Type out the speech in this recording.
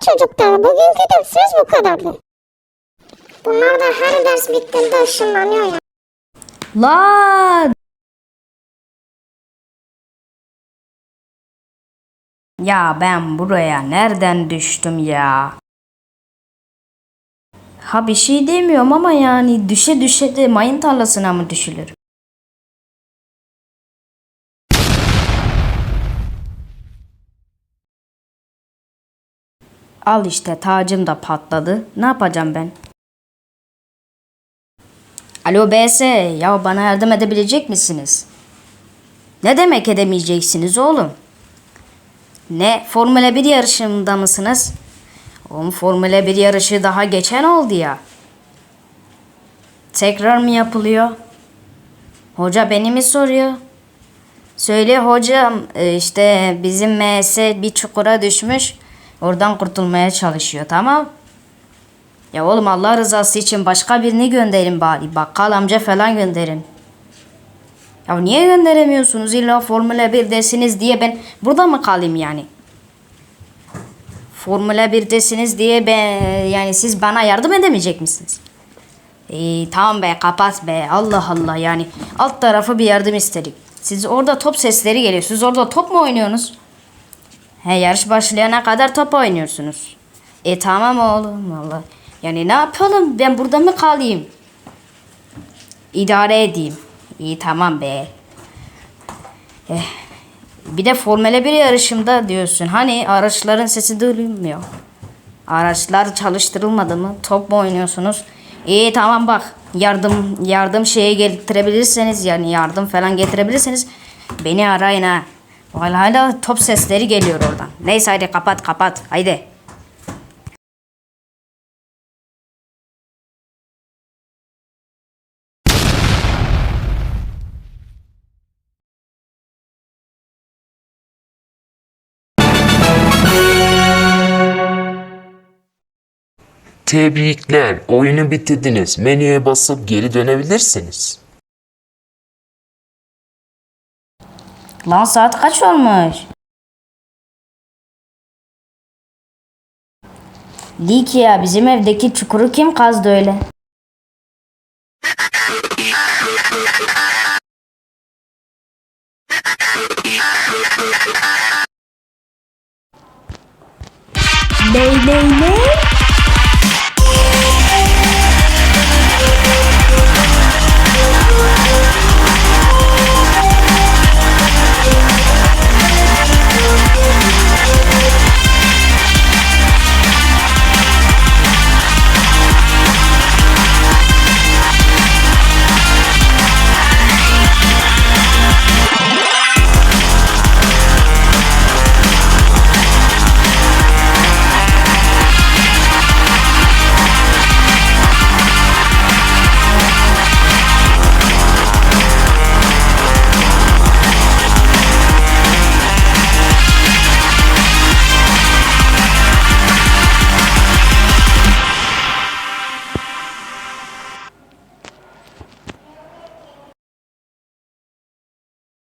çocuklar bugünkü dersimiz bu kadardı. Bunlar da her ders bittiğinde ışınlanıyor ya. Lan! Ya ben buraya nereden düştüm ya? Ha bir şey demiyorum ama yani düşe düşe de mayın tarlasına mı düşülür? Al işte tacım da patladı. Ne yapacağım ben? Alo BS, ya bana yardım edebilecek misiniz? Ne demek edemeyeceksiniz oğlum? Ne, Formula 1 yarışında mısınız? Oğlum Formula 1 yarışı daha geçen oldu ya. Tekrar mı yapılıyor? Hoca beni mi soruyor? Söyle hocam e, işte bizim MS bir çukura düşmüş. Oradan kurtulmaya çalışıyor tamam. Ya oğlum Allah rızası için başka birini gönderin bari. Bakkal amca falan gönderin. Ya niye gönderemiyorsunuz? İlla Formula 1'desiniz diye ben burada mı kalayım yani? Formula 1'desiniz diye ben yani siz bana yardım edemeyecek misiniz? İyi tamam be kapat be. Allah Allah yani alt tarafı bir yardım istedik. Siz orada top sesleri geliyor. Siz orada top mu oynuyorsunuz? He yarış başlayana kadar top oynuyorsunuz. E tamam oğlum valla. Yani ne yapalım ben burada mı kalayım? İdare edeyim. İyi tamam be. Eh, bir de Formula 1 yarışımda diyorsun. Hani araçların sesi duyulmuyor. Araçlar çalıştırılmadı mı? Top mu oynuyorsunuz? İyi tamam bak. Yardım yardım şeye getirebilirseniz yani yardım falan getirebilirseniz beni arayın ha. Vallahi hala top sesleri geliyor oradan. Neyse hadi kapat kapat. Haydi. Tebrikler, oyunu bitirdiniz. Menüye basıp geri dönebilirsiniz. Lan saat kaç olmuş? Dik bizim evdeki çukuru kim kazdı öyle? Ney ney ney?